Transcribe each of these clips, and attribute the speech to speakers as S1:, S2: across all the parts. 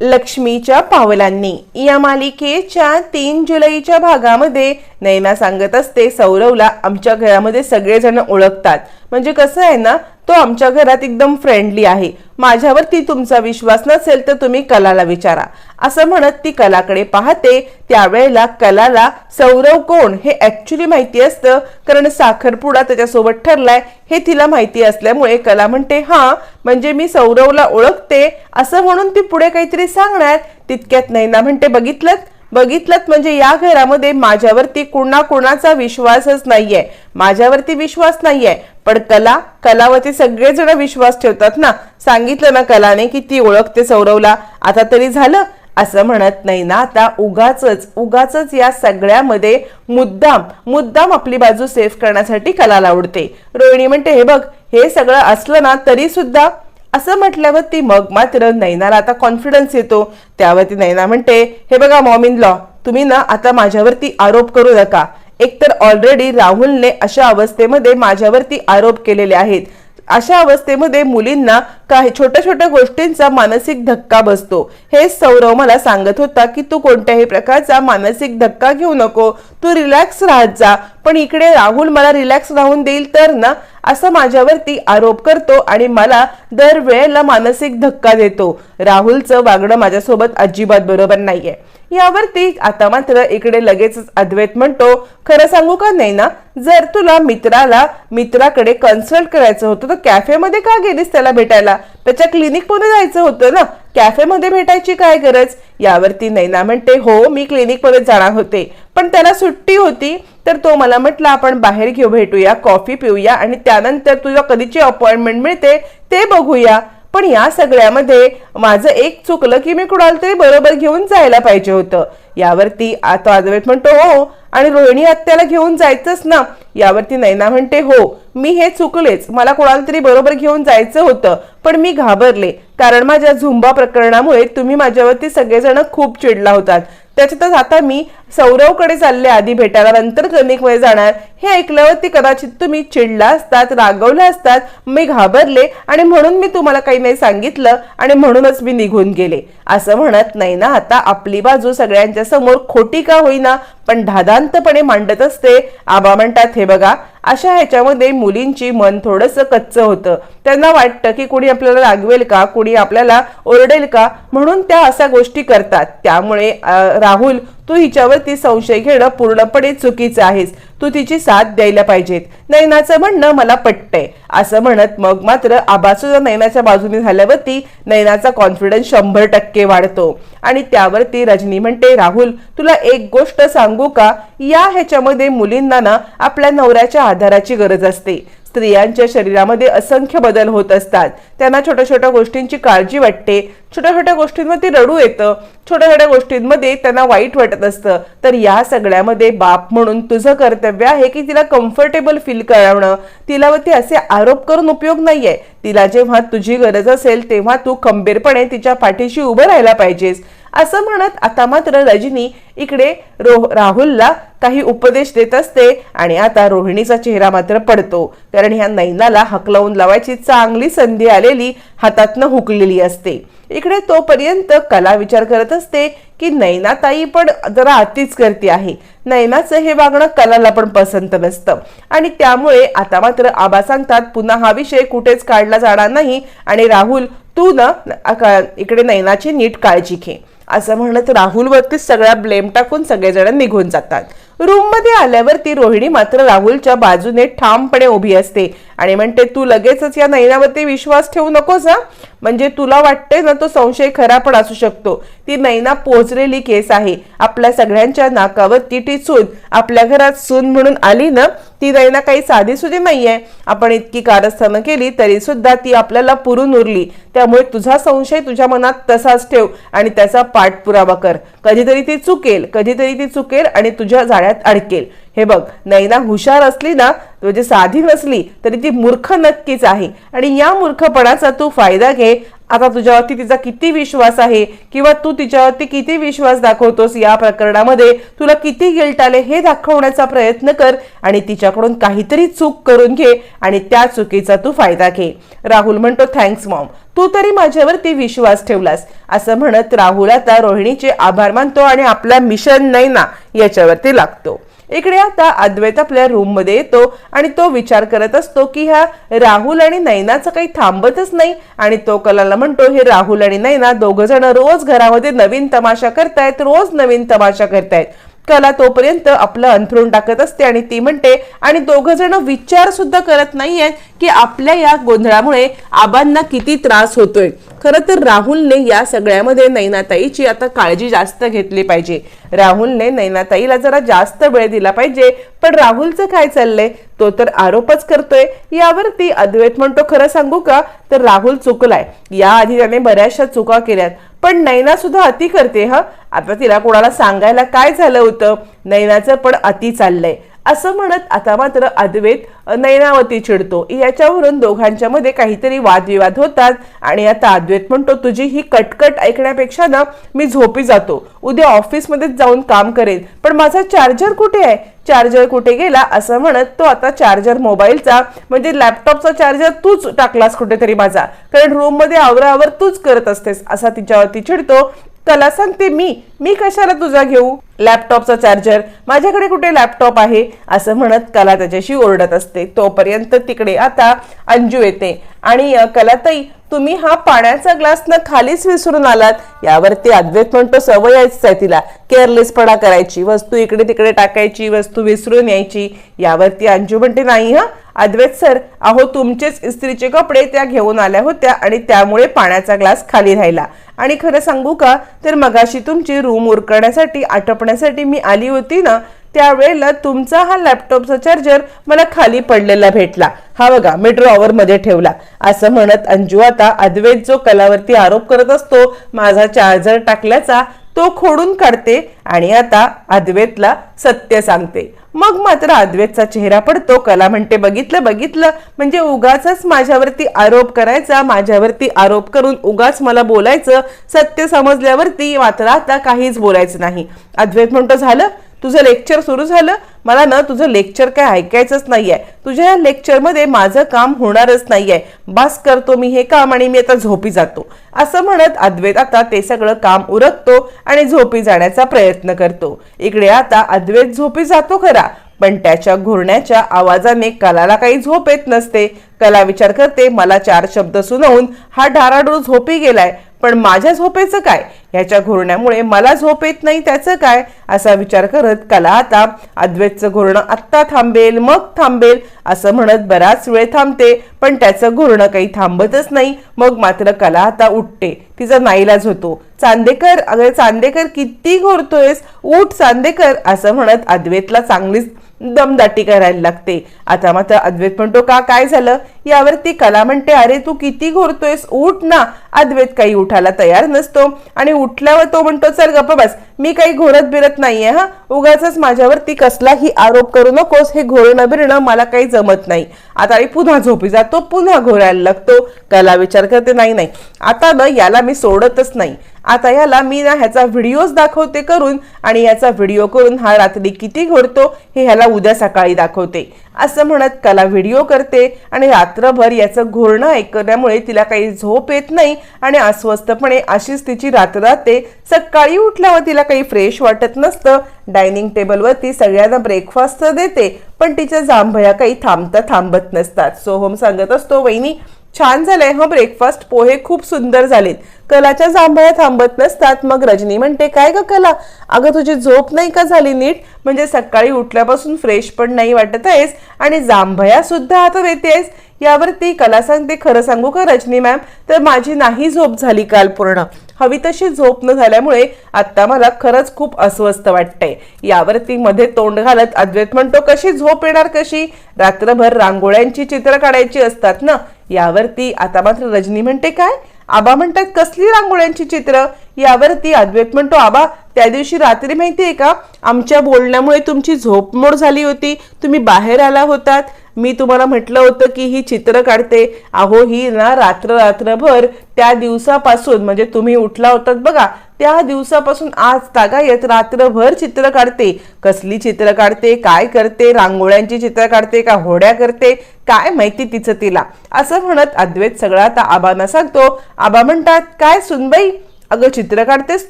S1: लक्ष्मीच्या पावलांनी. या मालिकेच्या तीन जुलैच्या भागामध्ये नैना सांगत असते सौरवला आमच्या घरामध्ये सगळेजण ओळखतात. म्हणजे कसं आहे ना तो आमच्या घरात एकदम फ्रेंडली आहे. माझ्यावरती तुमचा विश्वास नसेल तर तुम्ही कलाला विचारा. असं म्हणत ती कलाकडे पाहते. त्यावेळेला कलाला सौरव कोण हे ऍक्च्युली माहिती असतं. कारण साखरपुडा त्याच्यासोबत ठरलाय. हे तिला माहिती असल्यामुळे कला म्हणते हा म्हणजे मी सौरवला ओळखते. असं म्हणून ती पुढे काहीतरी सांगणार. तितक्यात नैना म्हणते बघितलं बघितलं म्हणजे या घरामध्ये माझ्यावरती कुणा कुणाचा विश्वासच नाहीये. माझ्यावरती विश्वास नाहीये. पण कला कलावरती सगळेजण विश्वास ठेवतात ना. सांगितलं ना कलाने की ती ओळखते सौरवला. आता तरी झालं? असं म्हणत नाही ना. आता उगाच उगाच या सगळ्यामध्ये मुद्दाम मुद्दाम आपली बाजू सेफ करण्यासाठी कलाला आवडते रोहिणी म्हणते हे बघ हे सगळं असलं ना तरी सुद्धा असं म्हटल्यावर ती मग मात्र नैनाला आता कॉन्फिडन्स येतो. त्यावरती नैना म्हणते हे बघा मॉम इन लॉ तुम्ही ना आता माझ्यावरती आरोप करू नका. एकतर ऑलरेडी राहुलने अशा अवस्थेमध्ये माझ्यावरती आरोप केलेले आहेत. अशा अवस्थेमध्ये मुलींना काही छोट्या छोट्या गोष्टींचा मानसिक धक्का बसतो. हे सौरव मला सांगत होता की तू कोणत्याही प्रकारचा मानसिक धक्का घेऊ नको. तू रिलॅक्स राहत जा. पण इकडे राहुल मला रिलॅक्स राहून देईल तर ना? असं माझ्यावरती आरोप करतो आणि मला दरवेळेला मानसिक धक्का देतो. राहुलचं वागणं माझ्यासोबत अजिबात बरोबर नाहीये. यावरती आता मात्र इकडे लगेचच अद्वैत म्हणतो खरं सांगू का नाही ना जर तुला मित्राला मित्राकडे कन्सल्ट करायचं होतं तर कॅफेमध्ये का गेलीस त्याला भेटायला? त्याच्या क्लिनिकमध्ये जायचं होतं ना? कॅफेमध्ये भेटायची काय गरज? यावरती नैना म्हणते हो मी क्लिनिकमध्ये जाणार होते. पण त्याला सुट्टी होती तर तो मला म्हटलं आपण बाहेर घेऊ भेटूया कॉफी पिऊया आणि त्यानंतर तुला कधीची अपॉइंटमेंट मिळते ते बघूया. पण या सगळ्यामध्ये माझं एक चुकलं की मी कुणाला तरी बरोबर घेऊन जायला पाहिजे होतं. यावरती आता आजवेत म्हणतो हो, हो आणि रोहिणी आत्याला घेऊन जायचंच ना. यावरती नैना म्हणते हो मी हे चुकलेच. मला कोणाला तरी बरोबर घेऊन जायचं होतं पण मी घाबरले. कारण माझ्या झुंबा प्रकरणामुळे तुम्ही माझ्यावरती सगळेजण खूप चिडला होतात. त्याच्यातच आता मी सौरवकडे चालले आधी भेटायला नंतर क्लिनिकमध्ये जाणार. हे ऐकल्यावरती कदाचित तुम्ही चिडला असतात रागवले असतात. मी घाबरले आणि म्हणून मी तुम्हाला काही नाही सांगितलं आणि म्हणूनच मी निघून गेले. असं म्हणत नाही ना आता आपली बाजू सगळ्यांच्या समोर खोटी का होईना पण धादांतपणे मांडत असते. आबा म्हणतात हे बघा अशा ह्याच्यामध्ये मुलींची मन थोडंसं कच्चं होतं. त्यांना वाटतं की कुणी आपल्याला रागवेल का? कुणी आपल्याला ओरडेल का? म्हणून त्या अशा गोष्टी करतात. त्यामुळे राहुल तू हिच्यावरती संशय घेणं पूर्णपणे चुकीचं आहेस. तू तिची साथ द्यायला पाहिजेत. नैनाचं म्हणणं मला पटतंय. असं म्हणत मग मात्र आबासुद्धा नैनाच्या बाजूने झाल्यावरती नैनाचा कॉन्फिडन्स शंभर टक्के वाढतो. आणि त्यावरती रजनी म्हणते राहुल तुला एक गोष्ट सांगू का? या ह्याच्यामध्ये मुलींना ना आपल्या नवऱ्याच्या आधाराची गरज असते. स्त्रियांच्या शरीरामध्ये असंख्य बदल होत असतात. त्यांना छोट्या छोट्या गोष्टींची काळजी वाटते. छोट्या छोट्या गोष्टींमध्ये रडू येतं. छोट्या छोट्या गोष्टींमध्ये त्यांना वाईट वाटत असतं. तर या सगळ्यामध्ये बाप म्हणून तुझं कर्तव्य आहे की तिला कम्फर्टेबल फील करावणं तिलावरती असे आरोप करून उपयोग नाहीये. तिला जेव्हा तुझी गरज असेल तेव्हा तू खंबीरपणे तिच्या पाठीशी उभं राहायला पाहिजेस. असं म्हणत आता मात्र रजनी इकडे रो राहुलला काही उपदेश देत असते आणि आता रोहिणीचा चेहरा मात्र पडतो. कारण ह्या नैनाला हकलवून लावायची चांगली संधी आलेली हातातनं हुकलेली असते. इकडे तोपर्यंत कला विचार करत असते की नैना ताई पण जरा अतिच करते आहे. नैनाचं हे वागणं कलाला पण पसंत नसतं. आणि त्यामुळे आता मात्र आबा सांगतात पुन्हा हा विषय कुठेच काढला जाणार नाही आणि राहुल तू ना इकडे नैनाची नीट काळजी घे. असं म्हणत राहुलवरती सगळा ब्लेम टाकून सगळेजण निघून जातात. रूममध्ये आल्यावर आल्यावरती रोहिणी मात्र राहुलच्या बाजूने ठामपणे उभी असते. आणि म्हणते तू लगेचच या नैनावरती विश्वास ठेवू नकोस हा. म्हणजे तुला वाटते ना तो संशय खरा पण असू शकतो. ती नैना पोचलेली केस आहे. आपल्या सगळ्यांच्या नाकावर ती टिचून आपल्या घरात सून म्हणून आली ना ती नैना काही साधी सुधी नाहीये. आपण इतकी कारस्थानं केली तरी सुद्धा ती आपल्याला पुरून उरली. त्यामुळे तुझा संशय तुझ्या मनात तसाच ठेव आणि त्याचा पाठपुरावा कर. कधीतरी ती चुकेल कधीतरी ती चुकेल आणि तुझ्या जाळ्यात अडकेल. हे बघ नैना हुशार असली ना म्हणजे साधी नसली तरी ती मूर्ख नक्कीच आहे. आणि या मूर्खपणाचा तू फायदा घे. आता तुझ्यावरती तिचा किती विश्वास आहे किंवा तू तिच्यावरती किती विश्वास दाखवतोस या प्रकरणामध्ये तुला किती गिल्ट आले हे दाखवण्याचा प्रयत्न कर आणि तिच्याकडून काहीतरी चूक करून घे आणि त्या चुकीचा तू फायदा घे. राहुल म्हणतो थँक्स मॉम तू तरी माझ्यावरती विश्वास ठेवलास. असं म्हणत राहुल आता रोहिणीचे आभार मानतो आणि आपला मिशन नाही ना याच्यावरती लागतो. इकडे आता अद्वैत आपल्या रूममध्ये येतो आणि तो विचार करत असतो की हा राहुल आणि नैनाचं काही थांबतच नाही. आणि तो कलाला म्हणतो हे राहुल आणि नैना दोघ जण रोज घरामध्ये नवीन तमाशा करतायत रोज नवीन तमाशा करतायत. कला तोपर्यंत आपलं अंथरून टाकत असते आणि ती म्हणते आणि दोघ जण विचार सुद्धा करत नाहीयेत की आपल्या या गोंधळामुळे आबांना किती त्रास होतोय. खरं तर राहुलने या सगळ्यामध्ये नैनाताईची आता काळजी जास्त घेतली पाहिजे. राहुलने नैनाताईला जरा जास्त वेळ दिला पाहिजे पण राहुलचं काय चाललंय? तो तर आरोपच करतोय. यावरती अद्वैत म्हणतो खरं सांगू का? तर राहुल चुकलाय. याआधी त्याने बऱ्याचशा चुका केल्यात. पण नैना सुद्धा अति करते हा? आता तिला कोणाला सांगायला काय झालं होतं? नैनाचं पण अति चाललंय. असं म्हणत आता मात्र अद्वैत नैनावती चिडतो. याच्यावरून दोघांच्या मध्ये काहीतरी वादविवाद होतात आणि आता अद्वैत म्हणतो तुझी ही कटकट ऐकण्यापेक्षा ना मी झोपी जातो. उद्या ऑफिसमध्येच जाऊन काम करेन. पण माझा चार्जर कुठे आहे? चार्जर कुठे गेला? असं म्हणत तो आता चार्जर मोबाईलचा म्हणजे लॅपटॉपचा चार्जर तूच टाकलास कुठेतरी माझा. कारण रूममध्ये आवरावर तूच करत असतेस असा तिच्यावरती चिडतो. कला सांगते मी मी कशाला तुझा घेऊ? लॅपटॉपचा चार्जर माझ्याकडे कुठे लॅपटॉप आहे? असं म्हणत कला त्याच्याशी ओरडत असते. तोपर्यंत तिकडे आता अंजू येते. आणि कलाताई तुम्ही हा पाण्याचा ग्लास न खालीच विसरून आलात? यावरती अद्वैत म्हणतो सवयच आहे तिला. केअरलेसपणा करायची वस्तू इकडे तिकडे टाकायची वस्तू विसरून यायची. यावरती अंजू म्हणते नाही हा. अद्वैत सर अहो तुमचेच इस्त्रीचे कपडे त्या घेऊन आल्या होत्या आणि त्यामुळे पाण्याचा ग्लास खाली राहिला. आणि खरं सांगू का? तर मगाशी तुमची रूम उरकण्यासाठी आटपण्यासाठी मी आली होती ना त्यावेळेला तुमचा हा लॅपटॉपचा चार्जर मला खाली पडलेला भेटला. हा बघा मी ड्रॉवर मध्ये ठेवला. असं म्हणत अंजू आता अद्वैत जो कलावरती आरोप करत असतो माझा चार्जर टाकल्याचा तो खोडून काढते आणि आता अद्वैतला सत्य सांगते. मग मात्र अद्वैतचा चेहरा पडतो कला म्हणते बघितलं बघितलं. म्हणजे उगाच माझ्यावरती आरोप करायचा माझ्यावरती आरोप करून उगाच मला बोलायचं. सत्य समजल्यावरती मात्र आता काहीच बोलायचं नाही. अद्वैत म्हणतो झालं? तुझं लेक्चर सुरू झालं मला ना तुझं लेक्चर काय ऐकायचंच नाही आहे तुझ्या या लेक्चरमध्ये माझं काम होणारच नाही आहे बस करतो मी हे काम आणि मी आता झोपी जातो. असं म्हणत अद्वैत आता ते सगळं काम उरकतो आणि झोपी जाण्याचा प्रयत्न करतो. इकडे आता अद्वैत झोपी जातो खरा पण त्याच्या घुरण्याच्या आवाजाने कलाला काही झोप येत नसते. कला विचार करते मला चार शब्द सुनावून हा ढाराडूळ झोपी गेलाय. पण माझ्या झोपेचं काय? ह्याच्या घोरण्यामुळे मला झोप येत नाही त्याचं काय? असा विचार करत कला आता अद्वैतचं घोरणं आत्ता थांबेल मग थांबेल असं म्हणत बराच वेळ थांबते. पण त्याचं घोरणं काही थांबतच नाही. मग मात्र कला आता उठते. तिचा नाईलाज होतो. चांदेकर अगं चांदेकर किती घोरतोयस? उठ चांदेकर असं म्हणत अद्वैतला चांगलीच दमदाटी करायला लागते. आता मात्र अद्वैत म्हणतो का काय झालं? यावरती कला म्हणते अरे तू किती घोरतोयस? उठ ना. अद्वैत काही उठायला तयार नसतो आणि उठल्यावर तो म्हणतो चल गप्प बस. मी काही घोरत बिरत नाहीये हा. उगाच माझ्यावरती कसलाही आरोप करू नकोस. हे घोरणं बिरणं मला काही जमत नाही. आता आई पुन्हा झोपी जातो पुन्हा घोरायला लागतो. कला विचार करते नाही नाही. आता ना याला मी सोडतच नाही. आता याला मी ना ह्याचा व्हिडिओज दाखवते करून आणि याचा व्हिडिओ करून हा रात्री किती घोरतो हे ह्याला उद्या सकाळी दाखवते. असं म्हणत कला व्हिडिओ करते आणि रात्रभर याचं घोरणं ऐकण्यामुळे तिला काही झोप येत नाही आणि अस्वस्थपणे अशीच तिची रात्र राहते सकाळी उठल्यावर तिला काही फ्रेश वाटत नसतं. डायनिंग टेबलवरती सगळ्यांना ब्रेकफास्ट देते पण तिच्या जांभया काही थांबता थांबत नसतात. सोहम सांगत असतो वहिनी छान झालंय हा ब्रेकफास्ट पोहे खूप सुंदर झालेत. कलाच्या जांभळ्या थांबत नसतात. मग रजनी म्हणते काय ग कला? अगं तुझी झोप नाही का झाली नीट? म्हणजे सकाळी उठल्यापासून फ्रेश पण नाही वाटत आहेस आणि जांभया सुद्धा आता देतेस यावरती कला सांगते खरं सांगू का रजनी मॅम? तर माझी नाही झोप झाली काल पूर्ण. हवी तशी झोप न झाल्यामुळे आता मला खरंच खूप अस्वस्थ वाटतंय. यावरती मध्ये तोंड घालत अद्वैत म्हणतो कशी झोप येणार कशी? रात्रभर रांगोळ्यांची चित्र काढायची असतात ना? यावरती आता मात्र रजनी म्हणते काय? आबा म्हणतात कसली रांगोळ्यांची चित्र? यावरती अद्वैत म्हणतो आबा त्या दिवशी रात्री माहितीये का आमच्या बोलण्यामुळे तुमची झोपमोड झाली होती. तुम्ही बाहेर आला होतात. मी तुम्हाला म्हटलं होतं की ही चित्र काढते. अहो ही ना रात्र रात्रभर त्या दिवसापासून म्हणजे तुम्ही उठला होतात बघा त्या दिवसापासून आज तागायत रात्रभर चित्र काढते. कसली चित्र काढते काय करते रांगोळ्यांची चित्र काढते का होड्या करते काय माहिती तिचं तिला. असं म्हणत अद्वैत सगळा आता आबांना सांगतो. आबा म्हणतात काय सुनबाई अगं चित्र काढतेस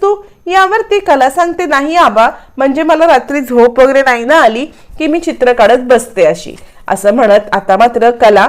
S1: तू? यावरती कला सांगते नाही आबा म्हणजे मला रात्री झोप वगैरे नाही ना आली की मी चित्र काढत बसते अशी. असं म्हणत आता मात्र कला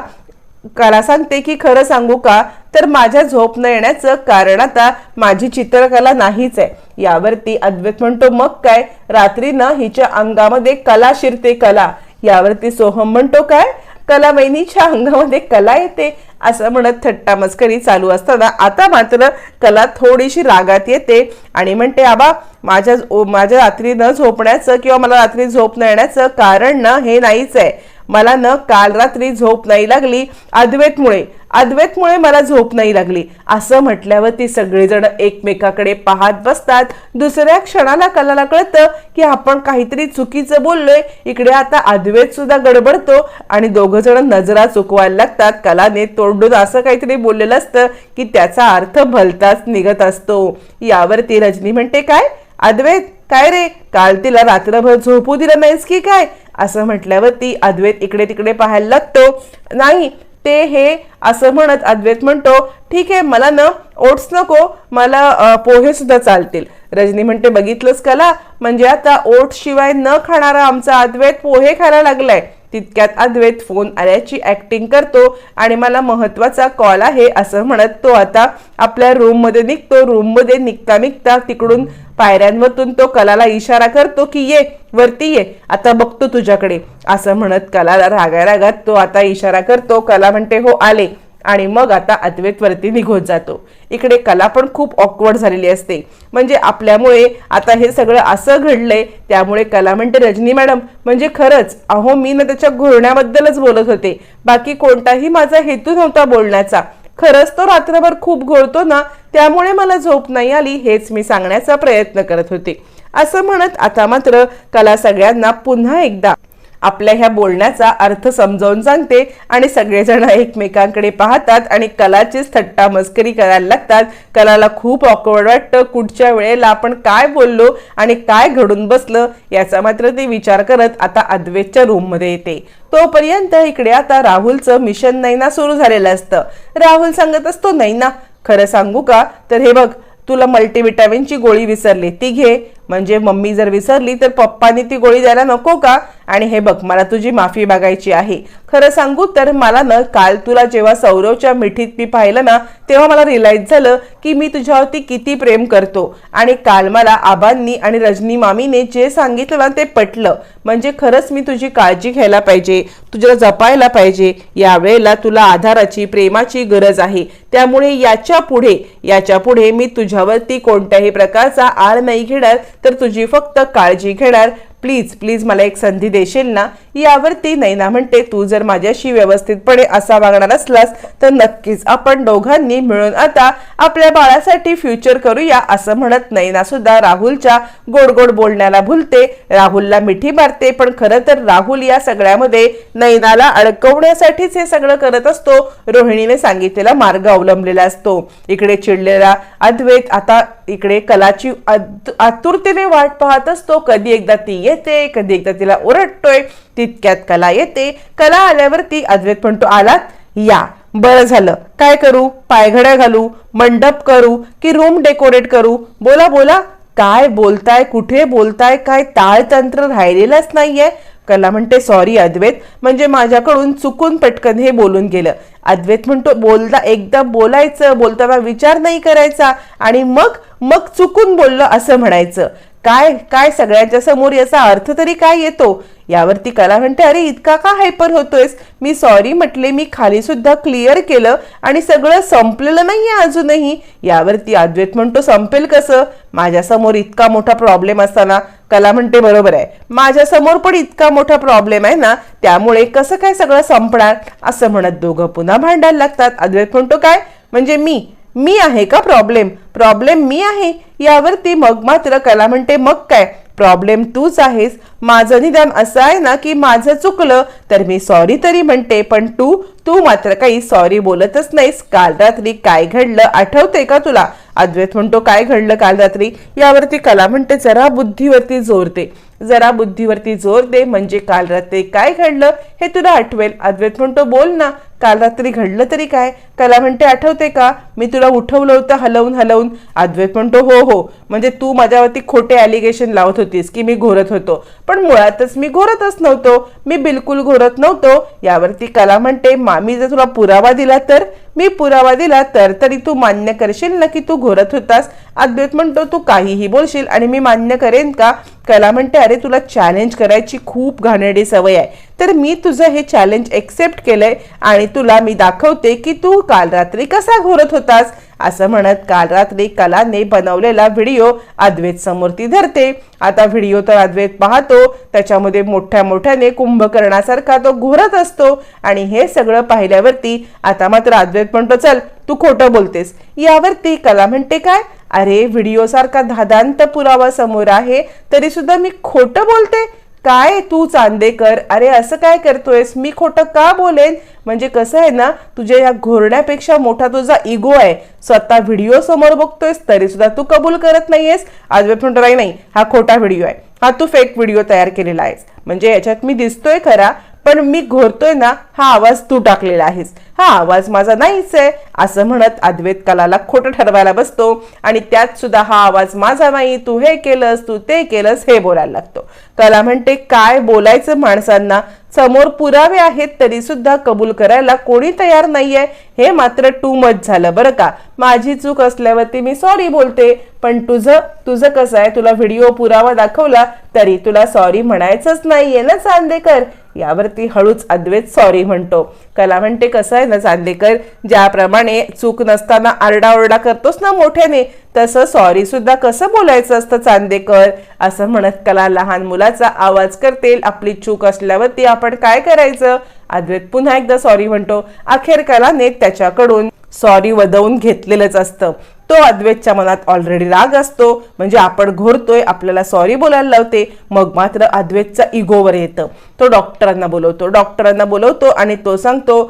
S1: कला सांगते की खरं सांगू का? तर माझ्या झोप न येण्याचं कारण आता माझी चित्रकला नाहीच आहे. यावरती अद्वैत म्हणतो मग काय? रात्री ना हिच्या अंगामध्ये कला शिरते कला. यावरती सोहम म्हणतो काय? कलामहिनीच्या अंगामध्ये कला येते असं म्हणत थट्टा मस्करी चालू असताना आता मात्र कला थोडीशी रागात येते आणि म्हणते आबा माझ्या माझ्या रात्री न झोपण्याचं किंवा मला रात्री झोप न येण्याचं कारण ना हे नाहीच आहे. मला न काल रात्री झोप नाही लागली अद्वैतमुळे अद्वैतमुळे मला झोप नाही लागली. असं म्हटल्यावर ती सगळेजण एकमेकाकडे पाहत बसतात. दुसऱ्या क्षणाला कलाला कळतं की आपण काहीतरी चुकीचं बोललोय. इकडे आता अद्वैत सुद्धा गडबडतो आणि दोघं जण नजरा चुकवायला लागतात. कलाने तोंडून असं काहीतरी बोललेलं असतं की त्याचा अर्थ भलताच निघत असतो. यावरती रजनी म्हणते काय? अद्वैत काय रे? काल तिला रात्रभर झोपू दिलं नाहीस की काय? असं म्हटल्यावरती अद्वैत इकडे तिकडे पाहायला लागतो. नाही ते हे असं म्हणत अद्वैत म्हणतो ठीक आहे मला ना ओट्स नको मला पोहे सुद्धा चालतील. रजनी म्हणते बघितलंच कला? म्हणजे आता ओट्स शिवाय न खाणारा आमचा अद्वैत पोहे खायला लागलाय. तितक्यात अद्वैत फोन आल्याची ऍक्टिंग करतो आणि मला महत्त्वाचा कॉल आहे असं म्हणत तो आता आपल्या रूममध्ये निघतो. रूममध्ये निघता निघता तिकडून पायऱ्यांवरतून तो कलाला इशारा करतो की ये वरती ये आता बघतो तुझ्याकडे. असं म्हणत कलाला रागा रागात तो आता इशारा करतो कला म्हणते हो आले. आणि मग आता अद्वैत वरती निघून जातो. इकडे कला पण खूप ऑकवर्ड झालेली असते. म्हणजे आपल्यामुळे आता हे सगळं असं घडलंय त्यामुळे कला म्हणते रजनी मॅडम म्हणजे खरंच अहो मी ना त्याच्या घुरण्याबद्दलच बोलत होते. बाकी कोणताही माझा हेतू नव्हता बोलण्याचा. खरंच तो रात्रभर खूप घोळतो ना त्यामुळे मला झोप नाही आली हेच मी सांगण्याचा प्रयत्न करत होते. असं म्हणत आता मात्र कला सगळ्यांना पुन्हा एकदा आपल्या ह्या बोलण्याचा अर्थ समजावून सांगते आणि सगळेजण एकमेकांकडे पाहतात आणि कलाचीच थट्टा मस्करी करायला लागतात. कलाला खूप ऑकवर्ड वाटतं. कुठच्या वेळेला आपण काय बोललो आणि काय घडून बसलं याचा मात्र ती विचार करत आता अद्वेतच्या रूममध्ये येते. तोपर्यंत इकडे आता राहुलचं मिशन नैना सुरू झालेलं असतं. राहुल सांगत असतो नैना खरं सांगू का? तर हे बघ तुला मल्टीविटॅमिनची गोळी विसरली. ती घे. म्हणजे मम्मी जर विसरली तर पप्पानी ती गोळी द्यायला नको का? आणि हे बघ मला तुझी माफी मागायची आहे. खरं सांगू तर मला ना काल तुला जेव्हा सौरवच्या मिठीत मी पाहिलं ना तेव्हा मला रिलाईज झालं की मी तुझ्यावरती किती प्रेम करतो. आणि काल मला आबांनी आणि रजनी मामीने जे सांगितलं ना ते पटलं. म्हणजे खरंच मी तुझी काळजी घ्यायला पाहिजे तुझ्याला जपायला पाहिजे. यावेळेला तुला आधाराची प्रेमाची गरज आहे. त्यामुळे याच्यापुढे याच्यापुढे मी तुझ्यावरती कोणत्याही प्रकारचा आळ नाही घेणार. तर तुझी फक्त काळजी घेणार. प्लीज प्लीज मला एक संधी देशील ना? यावरती नैना म्हणते तू जर माझ्याशी व्यवस्थितपणे असा वागणार असलास तर नक्कीच आपण दोघांनी मिळून आता आपल्या बाळासाठी फ्युचर करूया असं म्हणत नैना सुद्धा राहुलच्या गोड गोड बोलण्याला भुलते. राहुलला मिठी मारते पण खरं तर राहुल या सगळ्यामध्ये नैनाला अडकवण्यासाठीच हे सगळं करत असतो. रोहिणीने सांगितलेला मार्ग अवलंबलेला असतो. इकडे चिडलेला अद्वैत आता इकडे कलाची आतुरतेने वाट पाहत असतो. कधी एकदा ती येते कधी एकदा तिला ओरडतोय तितक्यात कला येते. कला आल्यावरती अद्वैत म्हणतो आलात या. बरं झालं. काय करू? पायघड्या घालू मंडप करू की रूम डेकोरेट करू? बोला बोला. काय बोलताय? कुठे बोलताय? काय ताळतंत्र राहिलेलंच नाहीये. कला म्हणते सॉरी अद्वैत. म्हणजे माझ्याकडून चुकून पटकन हे बोलून गेलं. अद्वैत म्हणतो बोलता एकदा बोलायचं. बोलताना विचार नाही करायचा. आणि मग मग चुकून बोललं असं म्हणायचं. काय काय सगळ्यांच्या समोर याचा अर्थ तरी काय येतो? यावरती कला म्हणते अरे इतका का हायपर होतोयस? मी सॉरी म्हटले मी खाली सुद्धा क्लिअर केलं आणि सगळं संपलेलं नाहीये अजूनही. यावरती अद्वैत म्हणतो संपेल कसं? माझ्यासमोर इतका मोठा प्रॉब्लेम असताना. कला म्हणते बरोबर आहे. माझ्यासमोर पण इतका मोठा प्रॉब्लेम आहे ना त्यामुळे कसं काय सगळं संपणार? असं म्हणत दोघं पुन्हा भांडायला लागतात. अद्वैत म्हणतो काय? म्हणजे मी मी आहे का प्रॉब्लेम प्रॉब्लेम मी आहे? यावरती मग मात्र कला म्हणते मग काय? प्रॉब्लेम तूच आहेस. माझं निदान असं आहे ना की माझं चुकलं तर मी सॉरी तरी म्हणते पण तू तू मात्र काही सॉरी बोलतच नाहीस. काल रात्री काय घडलं आठवते का तुला? अद्वैत म्हणतो काय घडलं काल रात्री? यावरती कला म्हणते जरा बुद्धीवरती जोरते जरा बुद्धीवरती जोर दे म्हणजे काल रात्री काय घडलं हे तुला आठवेल. अद्वैत म्हणतो बोल ना काल रात्री घडलं तरी काय? कला म्हणते आठवते का? मी तुला उठवलं होतं हलवून हलवून. अद्वैत म्हणतो हो हो म्हणजे तू माझ्यावरती खोटे ॲलिगेशन लावत होतीस की मी घोरत होतो. पण मुळातच मी घोरतच नव्हतो. मी बिलकुल घोरत नव्हतो. यावरती कला म्हणते मामी जर तुला पुरावा दिला तर मी पुरावा दिला तर तरी तू मान्य करशील ना की तू घोरत होतास? अद्वैत म्हणतो तू काहीही बोलशील आणि मी मान्य करेन का? कला म्हणते अरे तुला चॅलेंज करायची खूप घाणेरडी सवय आहे. तर मी तुझं हे चॅलेंज एक्सेप्ट केलंय आणि तुला मी दाखवते की तू काल रात्री कसा घोरत होतास असं म्हणत काल रात्री कलाने बनवलेला व्हिडिओ अद्वैत समोर ती धरते. आता व्हिडिओ तर अद्वैत पाहतो त्याच्यामध्ये मोठ्या मोठ्याने कुंभकर्णासारखा तो घोरत असतो आणि हे सगळं पाहिल्यावरती आता मात्र अद्वैत म्हणतो चल तू खोटं बोलतेस. यावरती कला म्हणते काय? अरे व्हिडिओ सारखा धादांत पुरावा समोर आहे तरी सुद्धा मी खोटं बोलते? काय तू चांदेकर? अरे असं काय करतोयस? मी खोटं का बोलेन? म्हणजे कसं आहे ना तुझ्या या घोरण्यापेक्षा मोठा तुझा इगो आहे. स्वतः व्हिडिओ समोर बघतोयस तरी सुद्धा तू कबूल करत नाहीयेस. आज म्हणतो नाही नाही हा खोटा व्हिडिओ आहे. हा तू फेक व्हिडिओ तयार केलेला आहेस. म्हणजे याच्यात मी दिसतोय खरा पण मी घोरतोय ना हा आवाज तू टाकलेला आहेस. हा आवाज माझा नाहीच आहे असं म्हणत अद्वैत कलाला खोटं ठरवायला बसतो आणि त्यात सुद्धा हा आवाज माझा नाही तू हे केलंस तू ते केलंस हे बोलायला लागतो. कला म्हणते काय बोलायचं माणसांना? समोर पुरावे आहेत तरी सुद्धा कबूल करायला कोणी तयार नाहीये. हे मात्र टू मच झालं बरं का. माझी चूक असल्यावरती मी सॉरी बोलते पण तुझं तुझं कसं आहे? तुला व्हिडिओ पुरावा दाखवला तरी तुला सॉरी म्हणायचंच नाहीये ना चांदेकर. यावरती हळूच अद्वैत सॉरी म्हणतो. कला म्हणते कसं आहे ना चांदेकर? ज्याप्रमाणे चूक नसताना आरडाओरडा करतोस ना मोठ्याने तसं सॉरी सुद्धा कसं बोलायचं असतं चांदेकर? असं म्हणत कला लहान मुलाचा आवाज करते आपली चूक असल्यावरती आपण काय करायचं? अद्वैत पुन्हा एकदा सॉरी म्हणतो. अखेर कलाने त्याच्याकडून सॉरी वदवून घेतलेलंच असतं. तो अद्वैतच्या मनात ऑलरेडी राग असतो. म्हणजे आपण घोरतोय आपल्याला सॉरी बोलायला लावते मग मात्र अद्वैतचा इगोवर येतं. तो डॉक्टरांना बोलवतो. डॉक्टरांना बोलवतो आणि तो सांगतो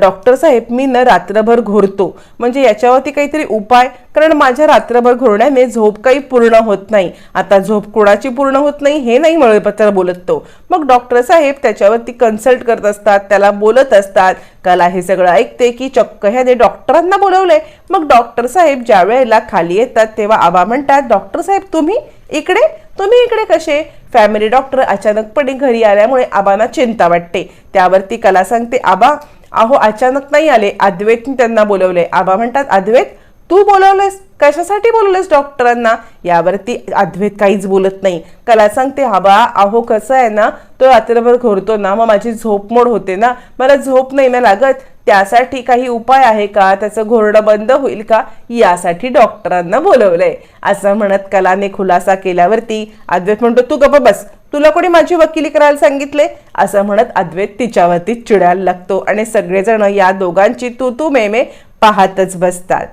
S1: डॉक्टर साहेब मी न रात्रभर घोरतो. म्हणजे याच्यावरती काहीतरी उपाय कारण माझ्या रात्रभर घोरण्याने झोप काही पूर्ण होत नाही. आता झोप कोणाची पूर्ण होत नाही हे नाही मळपत्र बोलत तो. मग डॉक्टर साहेब त्याच्यावरती कन्सल्ट करत असतात त्याला बोलत असतात. कला हे सगळं ऐकते की चक्क ह्याने डॉक्टरांना बोलवलंय. मग डॉक्टर साहेब ज्या वेळेला खाली येतात तेव्हा आबा म्हणतात डॉक्टर साहेब तुम्ही इकडे? तुम्ही इकडे कसे? फॅमिली डॉक्टर अचानकपणे घरी आल्यामुळे आबांना चिंता वाटते. त्यावरती कला सांगते आबा अहो अचानक नाही आले. अद्वैतने त्यांना बोलवले आबा म्हणतात अद्वैत तू बोलवलेस? कशासाठी बोलवलेस डॉक्टरांना? यावरती अद्वैत काहीच बोलत नाही. कला सांगते आबा अहो कसं आहे ना तो रात्रभर घोरतो ना मग माझी झोप मोड होते ना मला झोप नाही ना लागत. त्यासाठी काही उपाय आहे का? त्याचं घोरडं बंद होईल का? यासाठी डॉक्टरांना बोलवलंय. असं म्हणत कलाने खुलासा केल्यावरती अद्वैत म्हणतो तू गप्प बस. तुला कोणी माझी वकिली करायला सांगितले? असं म्हणत अद्वैत तिच्यावरती चिडायला लागतो आणि सगळेजण या दोघांची तू तू मेमे पाहतच बसतात.